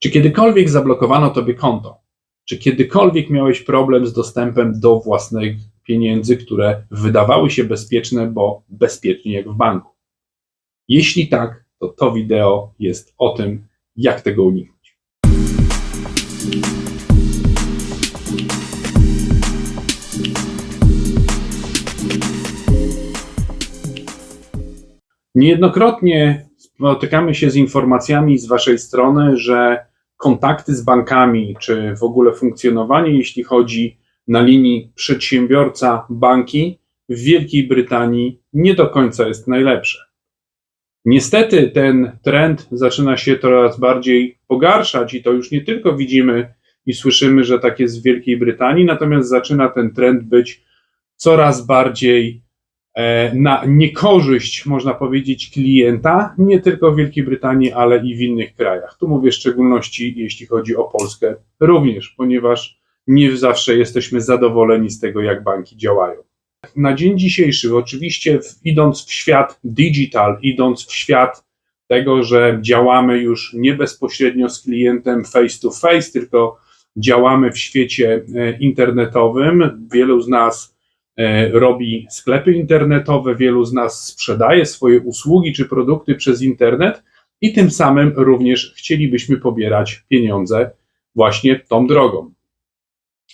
Czy kiedykolwiek zablokowano tobie konto? Czy kiedykolwiek miałeś problem z dostępem do własnych pieniędzy, które wydawały się bezpieczne, bo bezpiecznie jak w banku? Jeśli tak, to to wideo jest o tym, jak tego uniknąć. Niejednokrotnie spotykamy się z informacjami z Waszej strony, że kontakty z bankami, czy w ogóle funkcjonowanie, jeśli chodzi na linii przedsiębiorca-banki, w Wielkiej Brytanii nie do końca jest najlepsze. Niestety ten trend zaczyna się coraz bardziej pogarszać i to już nie tylko widzimy i słyszymy, że tak jest w Wielkiej Brytanii, natomiast zaczyna ten trend być coraz bardziej na niekorzyść, można powiedzieć, klienta, nie tylko w Wielkiej Brytanii, ale i w innych krajach. Tu mówię w szczególności, jeśli chodzi o Polskę, również, ponieważ nie zawsze jesteśmy zadowoleni z tego, jak banki działają. Na dzień dzisiejszy, oczywiście, idąc w świat digital, idąc w świat tego, że działamy już nie bezpośrednio z klientem face to face, tylko działamy w świecie e, internetowym. Wielu z nas e, robi sklepy internetowe, wielu z nas sprzedaje swoje usługi czy produkty przez internet i tym samym również chcielibyśmy pobierać pieniądze właśnie tą drogą.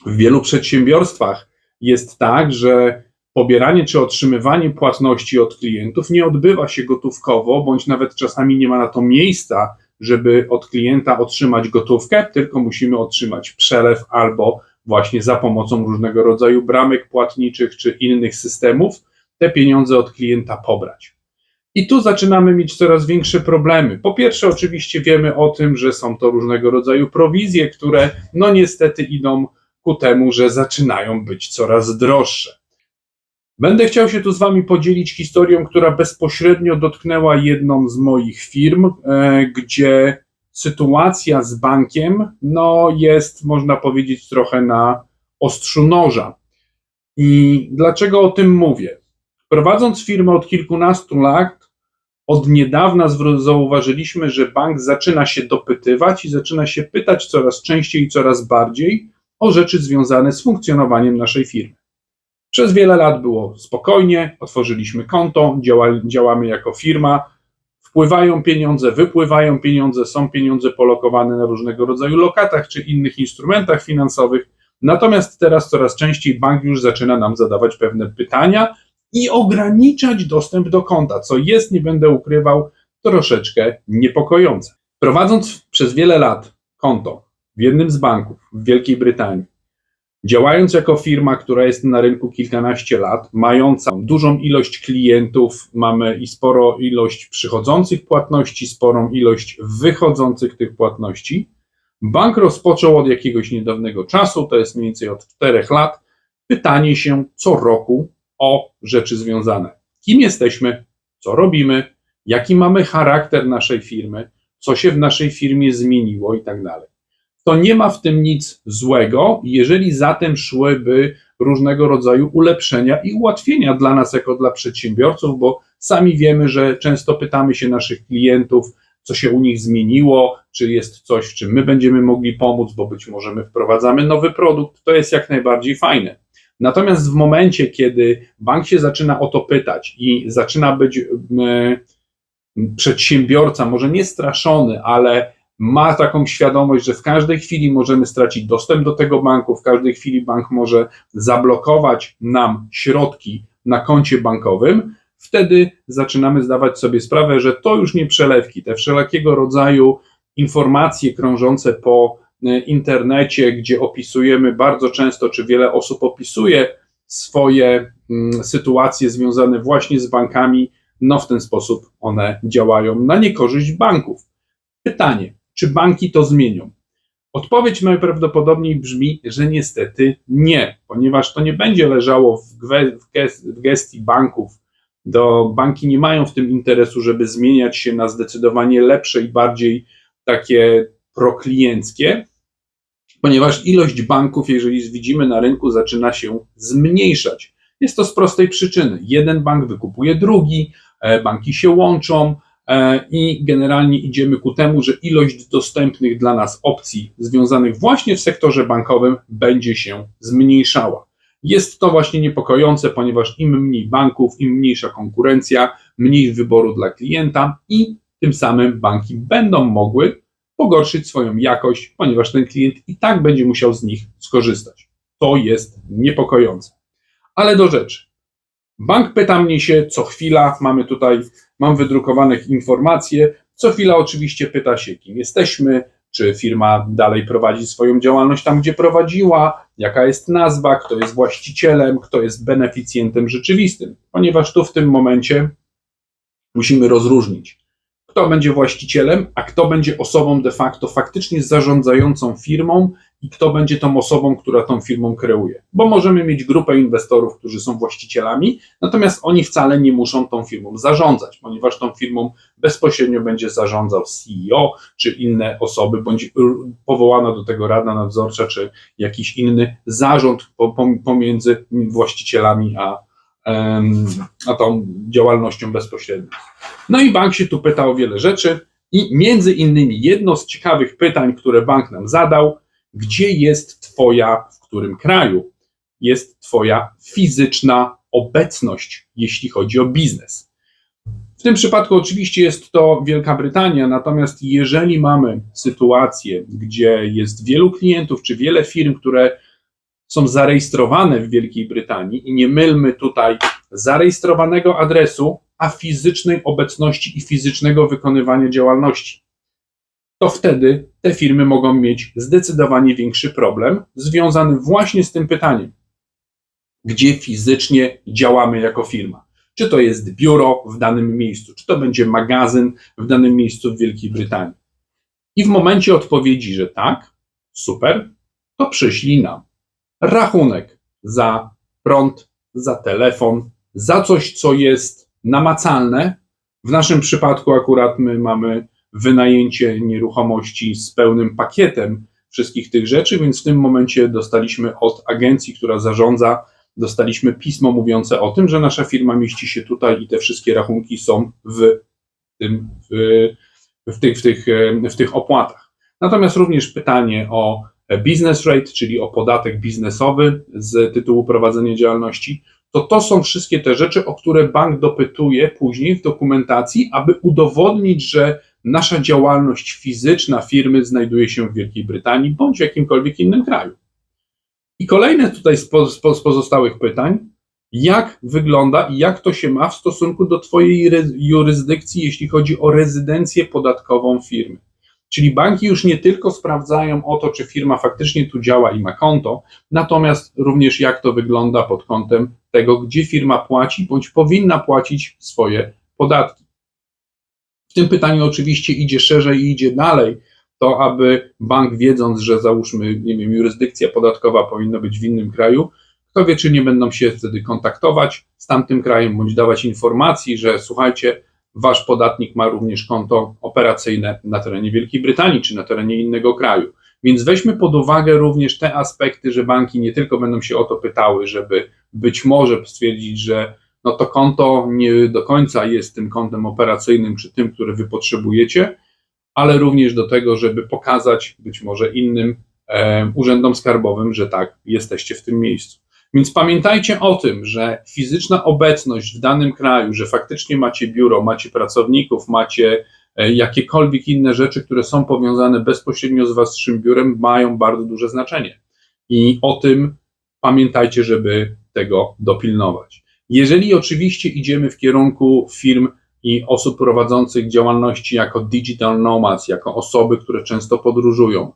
W wielu przedsiębiorstwach jest tak, że pobieranie czy otrzymywanie płatności od klientów nie odbywa się gotówkowo, bądź nawet czasami nie ma na to miejsca, żeby od klienta otrzymać gotówkę, tylko musimy otrzymać przelew albo właśnie za pomocą różnego rodzaju bramek płatniczych czy innych systemów te pieniądze od klienta pobrać. I tu zaczynamy mieć coraz większe problemy. Po pierwsze, oczywiście wiemy o tym, że są to różnego rodzaju prowizje, które no niestety idą ku temu, że zaczynają być coraz droższe. Będę chciał się tu z Wami podzielić historią, która bezpośrednio dotknęła jedną z moich firm, e, gdzie sytuacja z bankiem no, jest, można powiedzieć, trochę na ostrzu noża. I dlaczego o tym mówię? Prowadząc firmę od kilkunastu lat, od niedawna zauważyliśmy, że bank zaczyna się dopytywać i zaczyna się pytać coraz częściej i coraz bardziej o rzeczy związane z funkcjonowaniem naszej firmy. Przez wiele lat było spokojnie, otworzyliśmy konto, działa, działamy jako firma, wpływają pieniądze, wypływają pieniądze, są pieniądze polokowane na różnego rodzaju lokatach czy innych instrumentach finansowych. Natomiast teraz coraz częściej bank już zaczyna nam zadawać pewne pytania i ograniczać dostęp do konta, co jest, nie będę ukrywał, troszeczkę niepokojące. Prowadząc przez wiele lat konto w jednym z banków w Wielkiej Brytanii, Działając jako firma, która jest na rynku kilkanaście lat, mająca dużą ilość klientów, mamy i sporo ilość przychodzących płatności, sporą ilość wychodzących tych płatności, bank rozpoczął od jakiegoś niedawnego czasu, to jest mniej więcej od czterech lat, pytanie się co roku o rzeczy związane. Kim jesteśmy, co robimy, jaki mamy charakter naszej firmy, co się w naszej firmie zmieniło i tak dalej to nie ma w tym nic złego, jeżeli zatem szłyby różnego rodzaju ulepszenia i ułatwienia dla nas, jako dla przedsiębiorców, bo sami wiemy, że często pytamy się naszych klientów, co się u nich zmieniło, czy jest coś, w czym my będziemy mogli pomóc, bo być może my wprowadzamy nowy produkt, to jest jak najbardziej fajne. Natomiast w momencie, kiedy bank się zaczyna o to pytać i zaczyna być yy, przedsiębiorca, może nie straszony, ale ma taką świadomość, że w każdej chwili możemy stracić dostęp do tego banku, w każdej chwili bank może zablokować nam środki na koncie bankowym, wtedy zaczynamy zdawać sobie sprawę, że to już nie przelewki, te wszelakiego rodzaju informacje krążące po e, internecie, gdzie opisujemy bardzo często, czy wiele osób opisuje swoje mm, sytuacje związane właśnie z bankami, no w ten sposób one działają na niekorzyść banków. Pytanie, czy banki to zmienią? Odpowiedź najprawdopodobniej brzmi, że niestety nie, ponieważ to nie będzie leżało w, gestii banków. Do, banki nie mają w tym interesu, żeby zmieniać się na zdecydowanie lepsze i bardziej takie proklienckie, ponieważ ilość banków, jeżeli widzimy na rynku, zaczyna się zmniejszać. Jest to z prostej przyczyny. Jeden bank wykupuje drugi, e, banki się łączą, i generalnie idziemy ku temu, że ilość dostępnych dla nas opcji związanych właśnie w sektorze bankowym będzie się zmniejszała. Jest to właśnie niepokojące, ponieważ im mniej banków, im mniejsza konkurencja, mniej wyboru dla klienta i tym samym banki będą mogły pogorszyć swoją jakość, ponieważ ten klient i tak będzie musiał z nich skorzystać. To jest niepokojące. Ale do rzeczy. Bank pyta mnie się co chwila, mamy tutaj, mam wydrukowanych informacje, co chwila oczywiście pyta się, kim jesteśmy, czy firma dalej prowadzi swoją działalność tam, gdzie prowadziła, jaka jest nazwa, kto jest właścicielem, kto jest beneficjentem rzeczywistym, ponieważ tu w tym momencie musimy rozróżnić, kto będzie właścicielem, a kto będzie osobą de facto faktycznie zarządzającą firmą i kto będzie tą osobą, która tą firmą kreuje. Bo możemy mieć grupę inwestorów, którzy są właścicielami, natomiast oni wcale nie muszą tą firmą zarządzać, ponieważ tą firmą bezpośrednio będzie zarządzał CEO czy inne osoby, bądź powołana do tego rada nadzorcza, czy jakiś inny zarząd pomiędzy właścicielami a, a tą działalnością bezpośrednią. No i bank się tu pyta o wiele rzeczy i między innymi jedno z ciekawych pytań, które bank nam zadał, gdzie jest Twoja, w którym kraju jest Twoja fizyczna obecność, jeśli chodzi o biznes. W tym przypadku oczywiście jest to Wielka Brytania, natomiast jeżeli mamy sytuację, gdzie jest wielu klientów czy wiele firm, które są zarejestrowane w Wielkiej Brytanii i nie mylmy tutaj zarejestrowanego adresu, a fizycznej obecności i fizycznego wykonywania działalności to wtedy te firmy mogą mieć zdecydowanie większy problem związany właśnie z tym pytaniem, gdzie fizycznie działamy jako firma. Czy to jest biuro w danym miejscu, czy to będzie magazyn w danym miejscu w Wielkiej Brytanii. I w momencie odpowiedzi, że tak, super, to przyślij nam rachunek za prąd, za telefon, za coś, co jest namacalne. W naszym przypadku akurat my mamy wynajęcie nieruchomości z pełnym pakietem wszystkich tych rzeczy, więc w tym momencie dostaliśmy od agencji, która zarządza, dostaliśmy pismo mówiące o tym, że nasza firma mieści się tutaj i te wszystkie rachunki są w, tym, w, w, tych, w, tych, w tych opłatach. Natomiast również pytanie o business rate, czyli o podatek biznesowy z tytułu prowadzenia działalności, to to są wszystkie te rzeczy, o które bank dopytuje później w dokumentacji, aby udowodnić, że nasza działalność fizyczna firmy znajduje się w Wielkiej Brytanii bądź w jakimkolwiek innym kraju. I kolejne tutaj z, po, z pozostałych pytań, jak wygląda i jak to się ma w stosunku do Twojej jurysdykcji, jeśli chodzi o rezydencję podatkową firmy. Czyli banki już nie tylko sprawdzają o to, czy firma faktycznie tu działa i ma konto, natomiast również jak to wygląda pod kątem tego, gdzie firma płaci bądź powinna płacić swoje podatki. W tym pytaniu oczywiście idzie szerzej i idzie dalej, to aby bank wiedząc, że załóżmy, nie wiem, jurysdykcja podatkowa powinna być w innym kraju, kto wie, czy nie będą się wtedy kontaktować z tamtym krajem, bądź dawać informacji, że słuchajcie, wasz podatnik ma również konto operacyjne na terenie Wielkiej Brytanii czy na terenie innego kraju. Więc weźmy pod uwagę również te aspekty, że banki nie tylko będą się o to pytały, żeby być może stwierdzić, że no to konto nie do końca jest tym kontem operacyjnym, czy tym, który wy potrzebujecie, ale również do tego, żeby pokazać być może innym e, urzędom skarbowym, że tak, jesteście w tym miejscu. Więc pamiętajcie o tym, że fizyczna obecność w danym kraju, że faktycznie macie biuro, macie pracowników, macie e, jakiekolwiek inne rzeczy, które są powiązane bezpośrednio z waszym biurem, mają bardzo duże znaczenie. I o tym pamiętajcie, żeby tego dopilnować. Jeżeli oczywiście idziemy w kierunku firm i osób prowadzących działalności jako digital nomads, jako osoby, które często podróżują,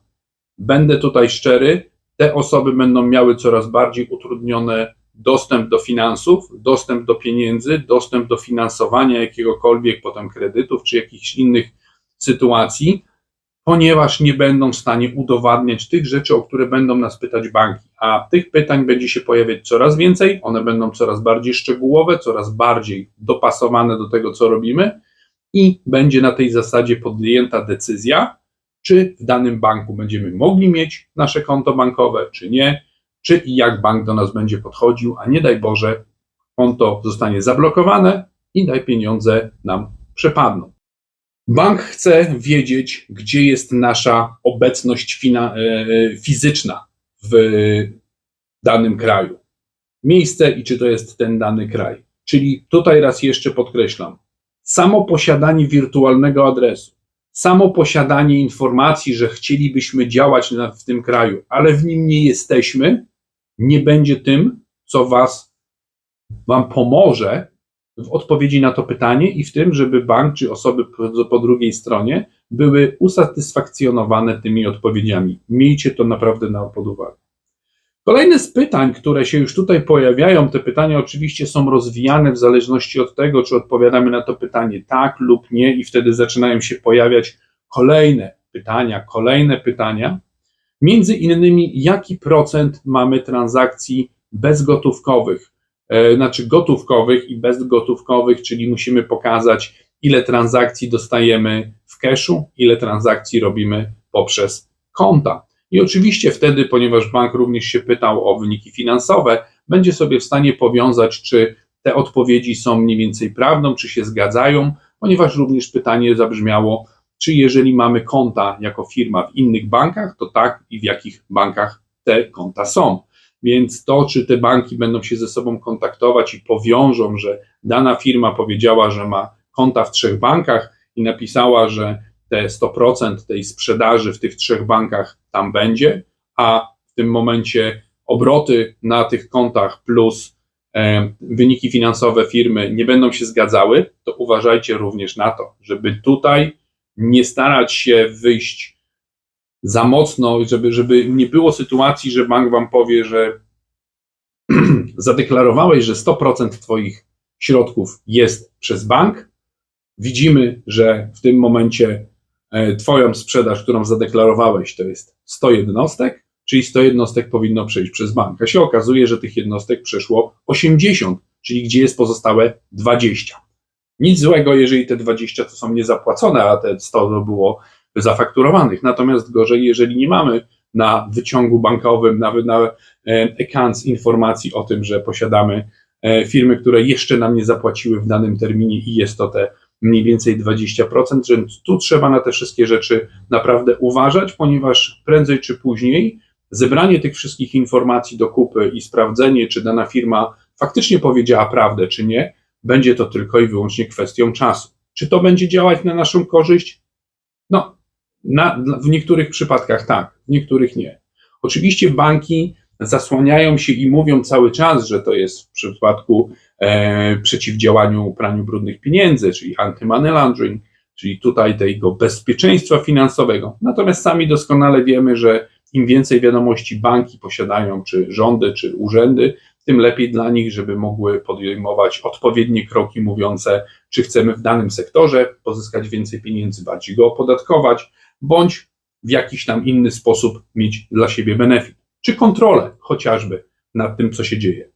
będę tutaj szczery, te osoby będą miały coraz bardziej utrudniony dostęp do finansów, dostęp do pieniędzy, dostęp do finansowania jakiegokolwiek potem kredytów czy jakichś innych sytuacji, ponieważ nie będą w stanie udowadniać tych rzeczy, o które będą nas pytać banki. A tych pytań będzie się pojawiać coraz więcej, one będą coraz bardziej szczegółowe, coraz bardziej dopasowane do tego, co robimy, i będzie na tej zasadzie podjęta decyzja, czy w danym banku będziemy mogli mieć nasze konto bankowe, czy nie, czy i jak bank do nas będzie podchodził, a nie daj Boże, konto zostanie zablokowane i daj pieniądze nam przepadną. Bank chce wiedzieć, gdzie jest nasza obecność fina- e, fizyczna w danym kraju. Miejsce i czy to jest ten dany kraj. Czyli tutaj raz jeszcze podkreślam, samo posiadanie wirtualnego adresu, samo posiadanie informacji, że chcielibyśmy działać na, w tym kraju, ale w nim nie jesteśmy, nie będzie tym, co was, wam pomoże w odpowiedzi na to pytanie i w tym, żeby bank czy osoby po, drugiej stronie były usatysfakcjonowane tymi odpowiedziami. Miejcie to naprawdę na pod uwagę. Kolejne z pytań, które się już tutaj pojawiają, te pytania oczywiście są rozwijane w zależności od tego, czy odpowiadamy na to pytanie tak lub nie, i wtedy zaczynają się pojawiać kolejne pytania, kolejne pytania. Między innymi, jaki procent mamy transakcji bezgotówkowych, znaczy gotówkowych i bezgotówkowych, czyli musimy pokazać, ile transakcji dostajemy w cashu, ile transakcji robimy poprzez konta. I oczywiście wtedy, ponieważ bank również się pytał o wyniki finansowe, będzie sobie w stanie powiązać, czy te odpowiedzi są mniej więcej prawdą, czy się zgadzają, ponieważ również pytanie zabrzmiało, czy jeżeli mamy konta jako firma w innych bankach, to tak i w jakich bankach te konta są. Więc to, czy te banki będą się ze sobą kontaktować i powiążą, że dana firma powiedziała, że ma konta w trzech bankach i napisała, że te 100% tej sprzedaży w tych trzech bankach tam będzie, a w tym momencie obroty na tych kontach plus e, wyniki finansowe firmy nie będą się zgadzały, to uważajcie również na to, żeby tutaj nie starać się wyjść za mocno, żeby, żeby nie było sytuacji, że bank wam powie, że zadeklarowałeś, że 100% Twoich środków jest przez bank. Widzimy, że w tym momencie E, twoją sprzedaż, którą zadeklarowałeś, to jest 100 jednostek, czyli 100 jednostek powinno przejść przez bank. A się okazuje, że tych jednostek przeszło 80, czyli gdzie jest pozostałe 20. Nic złego, jeżeli te 20 to są niezapłacone, a te 100 to było zafakturowanych. Natomiast gorzej, jeżeli nie mamy na wyciągu bankowym, nawet na e, accounts informacji o tym, że posiadamy e, firmy, które jeszcze nam nie zapłaciły w danym terminie i jest to te mniej więcej 20%, że tu trzeba na te wszystkie rzeczy naprawdę uważać, ponieważ prędzej czy później zebranie tych wszystkich informacji do kupy i sprawdzenie, czy dana firma faktycznie powiedziała prawdę, czy nie, będzie to tylko i wyłącznie kwestią czasu. Czy to będzie działać na naszą korzyść? No, na, w niektórych przypadkach tak, w niektórych nie. Oczywiście banki zasłaniają się i mówią cały czas, że to jest w przypadku e, przeciwdziałaniu praniu brudnych pieniędzy, czyli anti-money laundering, czyli tutaj tego bezpieczeństwa finansowego. Natomiast sami doskonale wiemy, że im więcej wiadomości banki posiadają, czy rządy, czy urzędy, tym lepiej dla nich, żeby mogły podejmować odpowiednie kroki mówiące, czy chcemy w danym sektorze pozyskać więcej pieniędzy, bardziej go opodatkować, bądź w jakiś tam inny sposób mieć dla siebie benefit czy kontrolę chociażby nad tym, co się dzieje.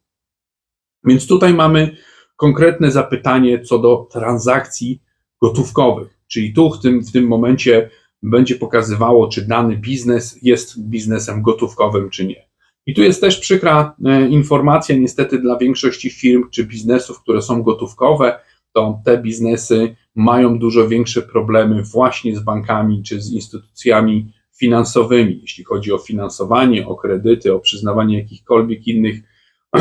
Więc tutaj mamy konkretne zapytanie co do transakcji gotówkowych, czyli tu w tym, w tym momencie będzie pokazywało, czy dany biznes jest biznesem gotówkowym, czy nie. I tu jest też przykra e, informacja, niestety dla większości firm czy biznesów, które są gotówkowe, to te biznesy mają dużo większe problemy właśnie z bankami czy z instytucjami finansowymi, jeśli chodzi o finansowanie, o kredyty, o przyznawanie jakichkolwiek innych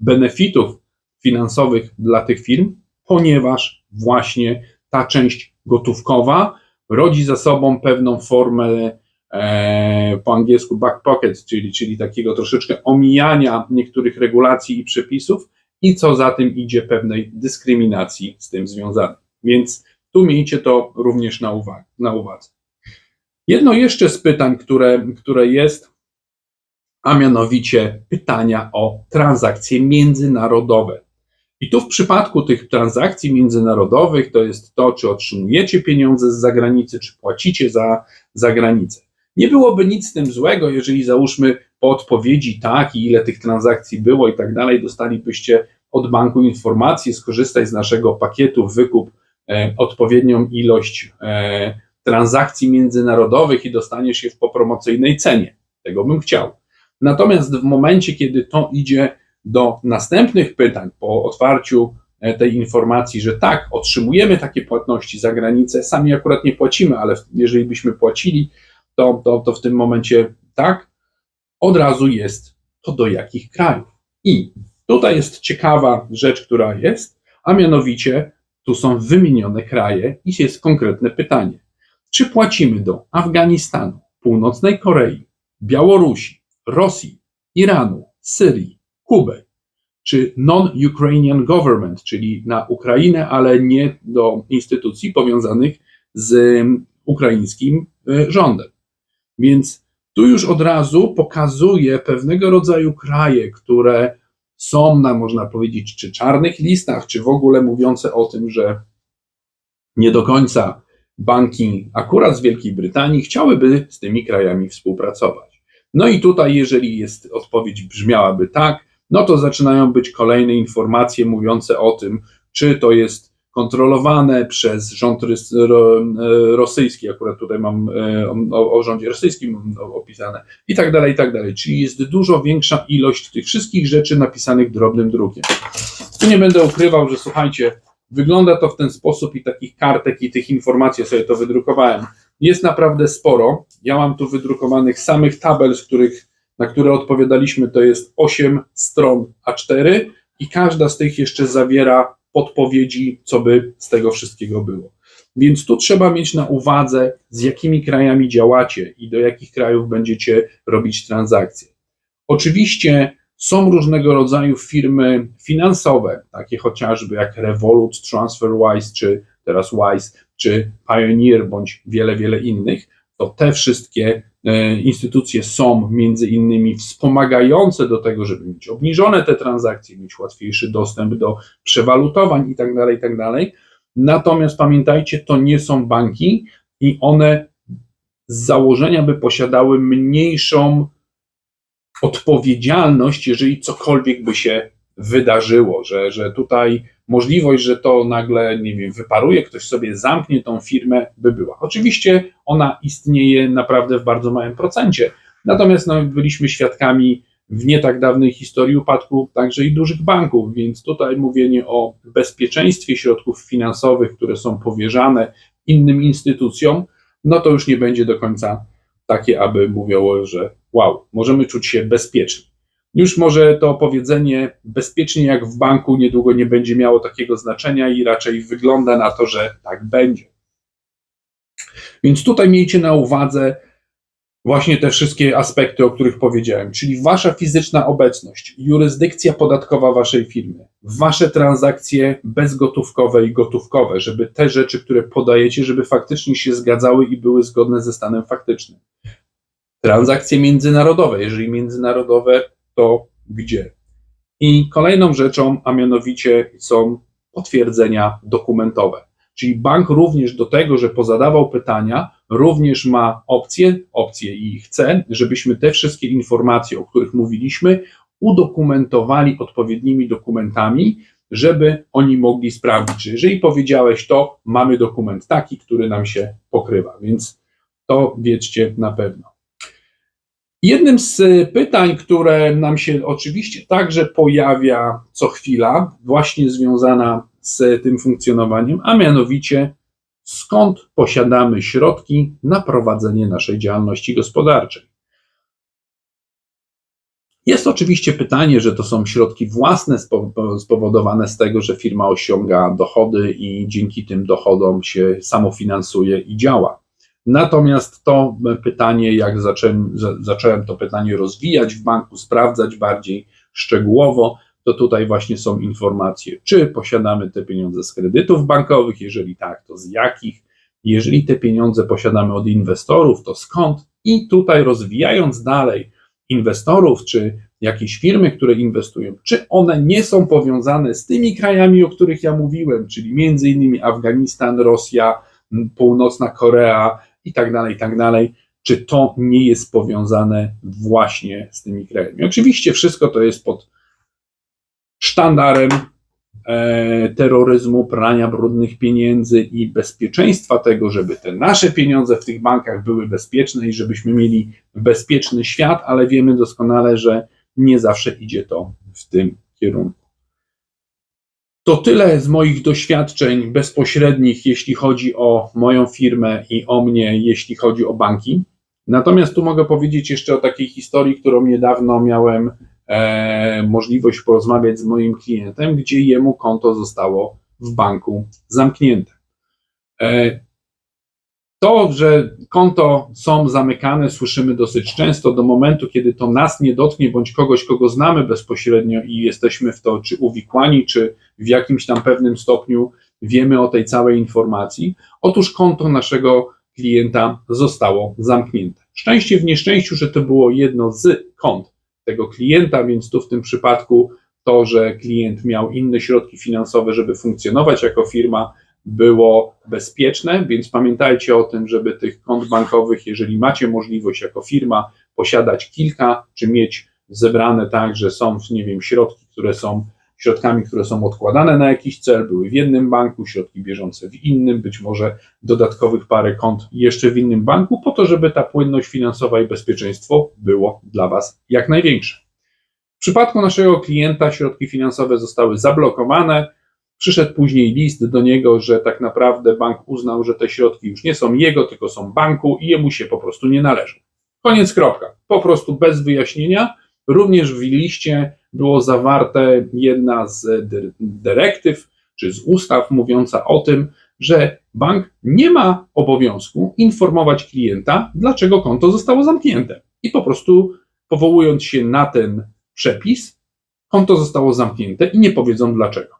benefitów finansowych dla tych firm, ponieważ właśnie ta część gotówkowa rodzi za sobą pewną formę e, po angielsku back pocket, czyli, czyli takiego troszeczkę omijania niektórych regulacji i przepisów i co za tym idzie pewnej dyskryminacji z tym związanej. Więc tu miejcie to również na, uwag na uwadze. Jedno jeszcze z pytań, które, które jest, a mianowicie pytania o transakcje międzynarodowe. I tu w przypadku tych transakcji międzynarodowych to jest to, czy otrzymujecie pieniądze z zagranicy, czy płacicie za zagranicę. Nie byłoby nic z tym złego, jeżeli załóżmy po odpowiedzi tak i ile tych transakcji było i tak dalej, dostalibyście od banku informację, skorzystaj z naszego pakietu, wykup e, odpowiednią ilość e, transakcji międzynarodowych i dostaniesz je w popromocyjnej cenie. Tego bym chciał. Natomiast w momencie, kiedy to idzie do następnych pytań po otwarciu e, tej informacji, że tak, otrzymujemy takie płatności za granicę, sami akurat nie płacimy, ale jeżeli byśmy płacili, to, to, to w tym momencie tak, od razu jest to do jakich krajów. I tutaj jest ciekawa rzecz, która jest, a mianowicie tu są wymienione kraje i jest konkretne pytanie. Czy płacimy do Afganistanu, Północnej Korei, Białorusi, Rosji, Iranu, Syrii, Kuby, czy non-Ukrainian government, czyli na Ukrainę, ale nie do instytucji powiązanych z ukraińskim e, rządem. Więc tu już od razu pokazuje pewnego rodzaju kraje, które są na, można powiedzieć, czy czarnych listach, czy w ogóle mówiące o tym, że nie do końca banki, akurat z Wielkiej Brytanii, chciałyby z tymi krajami współpracować. No i tutaj, jeżeli jest odpowiedź brzmiałaby tak, no to zaczynają być kolejne informacje mówiące o tym, czy to jest kontrolowane przez rząd rosyjski, akurat tutaj mam e, o, o rządzie rosyjskim opisane, i tak dalej, i tak dalej. Czyli jest dużo większa ilość tych wszystkich rzeczy napisanych drobnym drukiem. Tu nie będę ukrywał, że słuchajcie, wygląda to w ten sposób i takich kartek i tych informacji sobie to wydrukowałem. Jest naprawdę sporo. Ja mam tu wydrukowanych samych tabel, z których, na które odpowiadaliśmy, to jest 8 stron A4 i każda z tych jeszcze zawiera podpowiedzi, co by z tego wszystkiego było. Więc tu trzeba mieć na uwadze, z jakimi krajami działacie i do jakich krajów będziecie robić transakcje. Oczywiście są różnego rodzaju firmy finansowe, takie chociażby jak Revolut, TransferWise, czy teraz Wise, czy Pioneer, bądź wiele, wiele innych. To te wszystkie instytucje są między innymi wspomagające do tego, żeby mieć obniżone te transakcje, mieć łatwiejszy dostęp do przewalutowań itd., tak itd. Tak Natomiast pamiętajcie, to nie są banki i one z założenia by posiadały mniejszą odpowiedzialność, jeżeli cokolwiek by się wydarzyło, że, że tutaj możliwość, że to nagle, nie wiem, wyparuje, ktoś sobie zamknie tą firmę, by była. Oczywiście ona istnieje naprawdę w bardzo małym procencie, natomiast no, byliśmy świadkami w nie tak dawnej historii upadku także i dużych banków, więc tutaj mówienie o bezpieczeństwie środków finansowych, które są powierzane innym instytucjom, no to już nie będzie do końca takie, aby mówiło, że wow, możemy czuć się bezpieczni. Już może to powiedzenie bezpiecznie jak w banku niedługo nie będzie miało takiego znaczenia i raczej wygląda na to, że tak będzie. Więc tutaj miejcie na uwadze właśnie te wszystkie aspekty, o których powiedziałem, czyli wasza fizyczna obecność, jurysdykcja podatkowa waszej firmy, wasze transakcje bezgotówkowe i gotówkowe, żeby te rzeczy, które podajecie, żeby faktycznie się zgadzały i były zgodne ze stanem faktycznym. Transakcje międzynarodowe, jeżeli międzynarodowe, to gdzie. I kolejną rzeczą, a mianowicie są potwierdzenia dokumentowe. Czyli bank również do tego, że pozadawał pytania, również ma opcję, opcję i chce, żebyśmy te wszystkie informacje, o których mówiliśmy, udokumentowali odpowiednimi dokumentami, żeby oni mogli sprawdzić, że jeżeli powiedziałeś to, mamy dokument taki, który nam się pokrywa. Więc to wiedzcie na pewno. Jednym z y, pytań, które nam się oczywiście także pojawia co chwila, właśnie związana z tym funkcjonowaniem, a mianowicie skąd posiadamy środki na prowadzenie naszej działalności gospodarczej. Jest oczywiście pytanie, że to są środki własne spowodowane z tego, że firma osiąga dochody i dzięki tym dochodom się samofinansuje i działa. Natomiast to pytanie, jak zacząłem, zacząłem to pytanie rozwijać w banku, sprawdzać bardziej szczegółowo, to tutaj właśnie są informacje, czy posiadamy te pieniądze z kredytów bankowych, jeżeli tak, to z jakich, jeżeli te pieniądze posiadamy od inwestorów, to skąd? I tutaj rozwijając dalej inwestorów, czy jakieś firmy, które inwestują, czy one nie są powiązane z tymi krajami, o których ja mówiłem, czyli między innymi Afganistan, Rosja, Północna Korea, i tak dalej, i tak dalej. Czy to nie jest powiązane właśnie z tymi krajami? Oczywiście wszystko to jest pod sztandarem e, terroryzmu, prania brudnych pieniędzy i bezpieczeństwa tego, żeby te nasze pieniądze w tych bankach były bezpieczne i żebyśmy mieli bezpieczny świat, ale wiemy doskonale, że nie zawsze idzie to w tym kierunku. To tyle z moich doświadczeń bezpośrednich, jeśli chodzi o moją firmę i o mnie, jeśli chodzi o banki. Natomiast tu mogę powiedzieć jeszcze o takiej historii, którą niedawno miałem e, możliwość porozmawiać z moim klientem, gdzie jemu konto zostało w banku zamknięte. E, to, że konto są zamykane, słyszymy dosyć często do momentu, kiedy to nas nie dotknie, bądź kogoś, kogo znamy bezpośrednio i jesteśmy w to czy uwikłani, czy w jakimś tam pewnym stopniu wiemy o tej całej informacji. Otóż konto naszego klienta zostało zamknięte. Szczęście w nieszczęściu, że to było jedno z kont tego klienta, więc tu w tym przypadku to, że klient miał inne środki finansowe, żeby funkcjonować jako firma, było bezpieczne, więc pamiętajcie o tym, żeby tych kont bankowych, jeżeli macie możliwość jako firma posiadać kilka, czy mieć zebrane tak, że są, nie wiem, środki, które są środkami, które są odkładane na jakiś cel, były w jednym banku, środki bieżące w innym, być może dodatkowych parę kont jeszcze w innym banku, po to, żeby ta płynność finansowa i bezpieczeństwo było dla Was jak największe. W przypadku naszego klienta środki finansowe zostały zablokowane, Przyszedł później list do niego, że tak naprawdę bank uznał, że te środki już nie są jego, tylko są banku i jemu się po prostu nie należą. Koniec, kropka. Po prostu bez wyjaśnienia. Również w liście było zawarte jedna z dyrektyw czy z ustaw mówiąca o tym, że bank nie ma obowiązku informować klienta, dlaczego konto zostało zamknięte. I po prostu powołując się na ten przepis, konto zostało zamknięte i nie powiedzą dlaczego.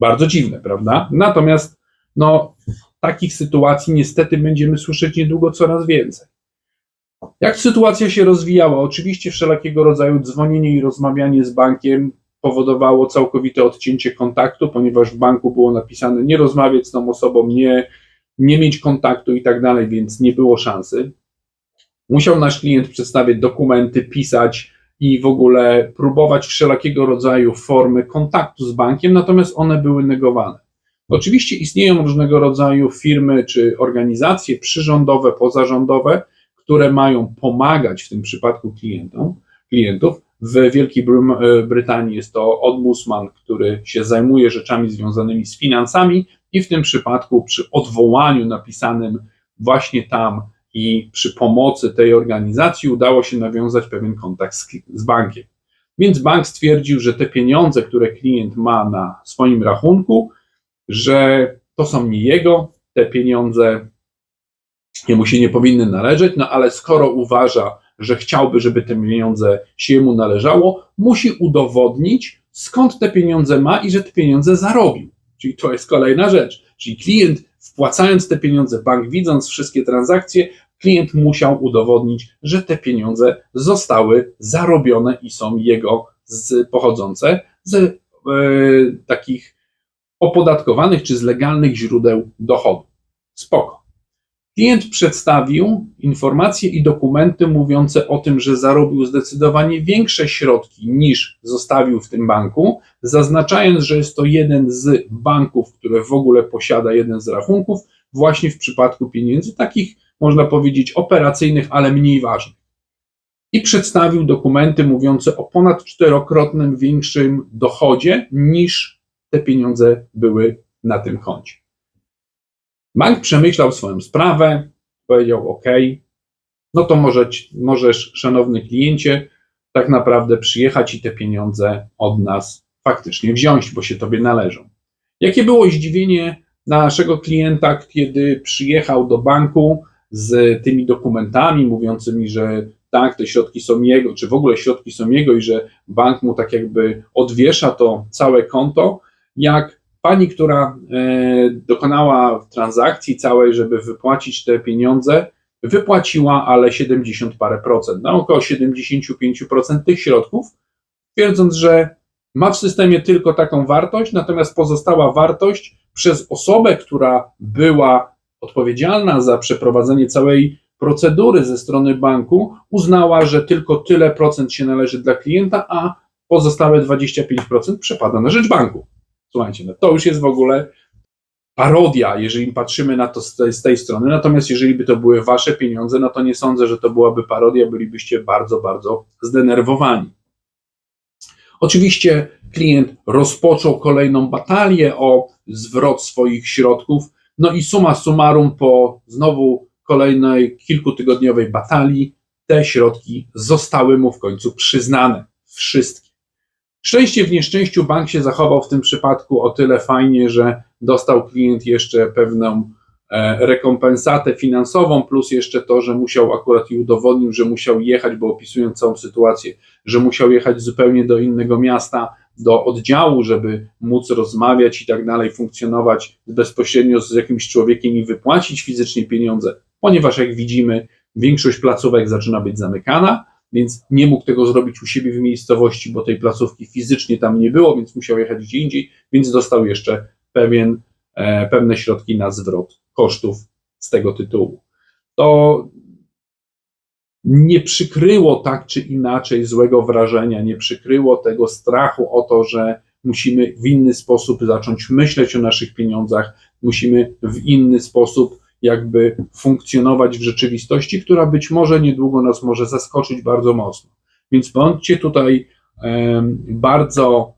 Bardzo dziwne, prawda? Natomiast no, takich sytuacji niestety będziemy słyszeć niedługo coraz więcej. Jak sytuacja się rozwijała? Oczywiście wszelakiego rodzaju dzwonienie i rozmawianie z bankiem powodowało całkowite odcięcie kontaktu, ponieważ w banku było napisane nie rozmawiać z tą osobą, nie, nie mieć kontaktu i tak dalej, więc nie było szansy. Musiał nasz klient przedstawiać dokumenty, pisać, i w ogóle próbować wszelakiego rodzaju formy kontaktu z bankiem, natomiast one były negowane. Oczywiście istnieją różnego rodzaju firmy czy organizacje przyrządowe, pozarządowe, które mają pomagać w tym przypadku klientom, klientów. W Wielkiej Brytanii jest to Ombudsman, który się zajmuje rzeczami związanymi z finansami i w tym przypadku przy odwołaniu napisanym właśnie tam i przy pomocy tej organizacji udało się nawiązać pewien kontakt z, z bankiem. Więc bank stwierdził, że te pieniądze, które klient ma na swoim rachunku, że to są nie jego, te pieniądze jemu się nie powinny należeć, no ale skoro uważa, że chciałby, żeby te pieniądze się mu należało, musi udowodnić, skąd te pieniądze ma i że te pieniądze zarobił. Czyli to jest kolejna rzecz. Czyli klient wpłacając te pieniądze, bank widząc wszystkie transakcje, klient musiał udowodnić, że te pieniądze zostały zarobione i są jego z, pochodzące z e, takich opodatkowanych czy z legalnych źródeł dochodu. Spoko. Klient przedstawił informacje i dokumenty mówiące o tym, że zarobił zdecydowanie większe środki niż zostawił w tym banku, zaznaczając, że jest to jeden z banków, które w ogóle posiada jeden z rachunków, właśnie w przypadku pieniędzy takich można powiedzieć, operacyjnych, ale mniej ważnych. I przedstawił dokumenty mówiące o ponad czterokrotnym większym dochodzie niż te pieniądze były na tym koncie. Bank przemyślał swoją sprawę, powiedział: OK, no to możesz, możesz, szanowny kliencie, tak naprawdę przyjechać i te pieniądze od nas faktycznie wziąć, bo się tobie należą. Jakie było zdziwienie naszego klienta, kiedy przyjechał do banku z tymi dokumentami mówiącymi, że tak, te środki są jego, czy w ogóle środki są jego i że bank mu tak jakby odwiesza to całe konto, jak pani, która e, dokonała transakcji całej, żeby wypłacić te pieniądze, wypłaciła ale 70 parę procent, na około 75% tych środków, twierdząc, że ma w systemie tylko taką wartość, natomiast pozostała wartość przez osobę, która była odpowiedzialna za przeprowadzenie całej procedury ze strony banku uznała, że tylko tyle procent się należy dla klienta, a pozostałe 25% przepada na rzecz banku. Słuchajcie, no to już jest w ogóle parodia, jeżeli patrzymy na to z tej, z tej, strony. Natomiast jeżeli by to były wasze pieniądze, no to nie sądzę, że to byłaby parodia, bylibyście bardzo, bardzo zdenerwowani. Oczywiście klient rozpoczął kolejną batalię o zwrot swoich środków, no i suma summarum po znowu kolejnej kilkutygodniowej batalii te środki zostały mu w końcu przyznane. Wszystkie. Szczęście w nieszczęściu bank się zachował w tym przypadku o tyle fajnie, że dostał klient jeszcze pewną rekompensatę finansową, plus jeszcze to, że musiał akurat i udowodnił, że musiał jechać, bo opisując całą sytuację, że musiał jechać zupełnie do innego miasta, do oddziału, żeby móc rozmawiać i tak dalej, funkcjonować bezpośrednio z jakimś człowiekiem i wypłacić fizycznie pieniądze, ponieważ jak widzimy, większość placówek zaczyna być zamykana, więc nie mógł tego zrobić u siebie w miejscowości, bo tej placówki fizycznie tam nie było, więc musiał jechać gdzie indziej, więc dostał jeszcze pewien, e, pewne środki na zwrot kosztów z tego tytułu. To nie przykryło tak czy inaczej złego wrażenia, nie przykryło tego strachu o to, że musimy w inny sposób zacząć myśleć o naszych pieniądzach, musimy w inny sposób jakby funkcjonować w rzeczywistości, która być może niedługo nas może zaskoczyć bardzo mocno. Więc bądźcie tutaj bardzo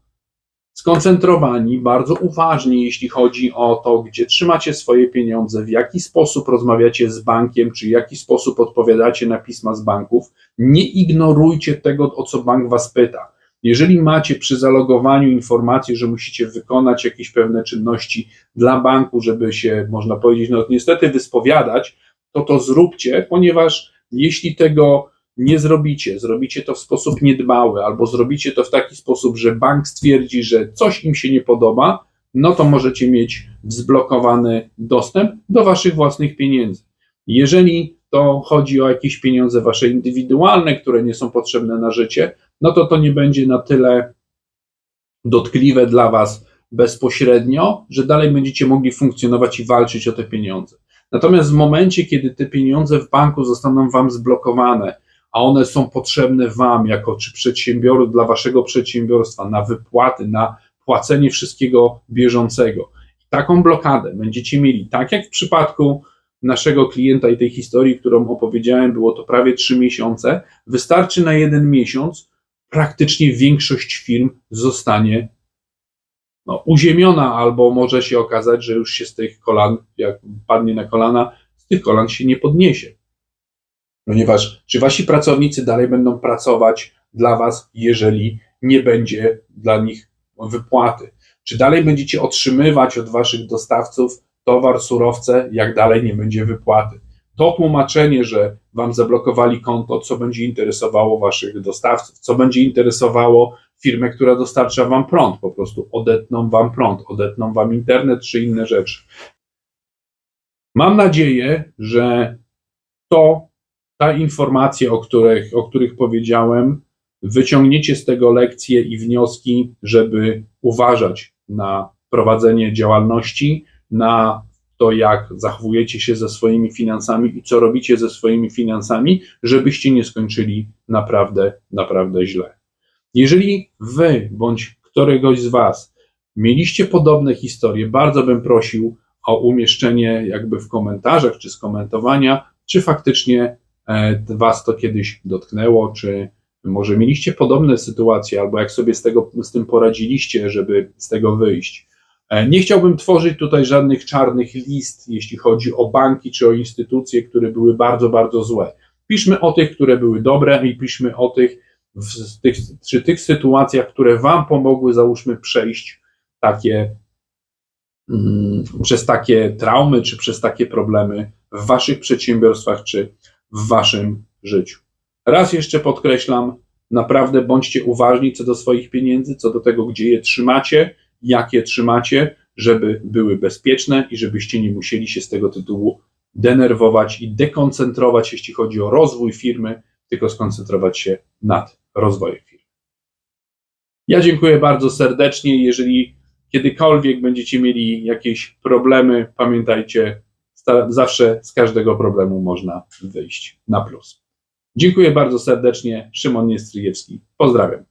skoncentrowani, bardzo uważni, jeśli chodzi o to, gdzie trzymacie swoje pieniądze, w jaki sposób rozmawiacie z bankiem, czy w jaki sposób odpowiadacie na pisma z banków. Nie ignorujcie tego, o co bank was pyta. Jeżeli macie przy zalogowaniu informację, że musicie wykonać jakieś pewne czynności dla banku, żeby się, można powiedzieć, no niestety wyspowiadać, to to zróbcie, ponieważ jeśli tego nie zrobicie, zrobicie to w sposób niedbały, albo zrobicie to w taki sposób, że bank stwierdzi, że coś im się nie podoba, no to możecie mieć zblokowany dostęp do waszych własnych pieniędzy. Jeżeli to chodzi o jakieś pieniądze wasze indywidualne, które nie są potrzebne na życie, no to to nie będzie na tyle dotkliwe dla was bezpośrednio, że dalej będziecie mogli funkcjonować i walczyć o te pieniądze. Natomiast w momencie, kiedy te pieniądze w banku zostaną wam zblokowane, a one są potrzebne Wam jako czy przedsiębiorstw, dla Waszego przedsiębiorstwa, na wypłaty, na płacenie wszystkiego bieżącego. Taką blokadę będziecie mieli, tak jak w przypadku naszego klienta i tej historii, którą opowiedziałem, było to prawie trzy miesiące. Wystarczy na jeden miesiąc, praktycznie większość firm zostanie no, uziemiona, albo może się okazać, że już się z tych kolan, jak padnie na kolana, z tych kolan się nie podniesie ponieważ czy wasi pracownicy dalej będą pracować dla was, jeżeli nie będzie dla nich wypłaty? Czy dalej będziecie otrzymywać od waszych dostawców towar, surowce, jak dalej nie będzie wypłaty? To tłumaczenie, że wam zablokowali konto, co będzie interesowało waszych dostawców, co będzie interesowało firmę, która dostarcza wam prąd, po prostu odetną wam prąd, odetną wam internet czy inne rzeczy. Mam nadzieję, że to ta informacja, o których, o których powiedziałem, wyciągniecie z tego lekcje i wnioski, żeby uważać na prowadzenie działalności, na to, jak zachowujecie się ze swoimi finansami i co robicie ze swoimi finansami, żebyście nie skończyli naprawdę, naprawdę źle. Jeżeli wy bądź któregoś z was mieliście podobne historie, bardzo bym prosił o umieszczenie jakby w komentarzach czy skomentowania, czy faktycznie was to kiedyś dotknęło, czy może mieliście podobne sytuacje, albo jak sobie z, tego, z tym poradziliście, żeby z tego wyjść. E, nie chciałbym tworzyć tutaj żadnych czarnych list, jeśli chodzi o banki czy o instytucje, które były bardzo, bardzo złe. Piszmy o tych, które były dobre i piszmy o tych, w tych, czy tych sytuacjach, które Wam pomogły, załóżmy, przejść takie, mm, przez takie traumy, czy przez takie problemy w Waszych przedsiębiorstwach, czy w waszym życiu. Raz jeszcze podkreślam, naprawdę bądźcie uważni co do swoich pieniędzy, co do tego, gdzie je trzymacie, jak je trzymacie, żeby były bezpieczne i żebyście nie musieli się z tego tytułu denerwować i dekoncentrować, jeśli chodzi o rozwój firmy, tylko skoncentrować się nad rozwojem firmy. Ja dziękuję bardzo serdecznie. Jeżeli kiedykolwiek będziecie mieli jakieś problemy, pamiętajcie, zawsze z każdego problemu można wyjść na plus. Dziękuję bardzo serdecznie. Szymon Niestryjewski. Pozdrawiam.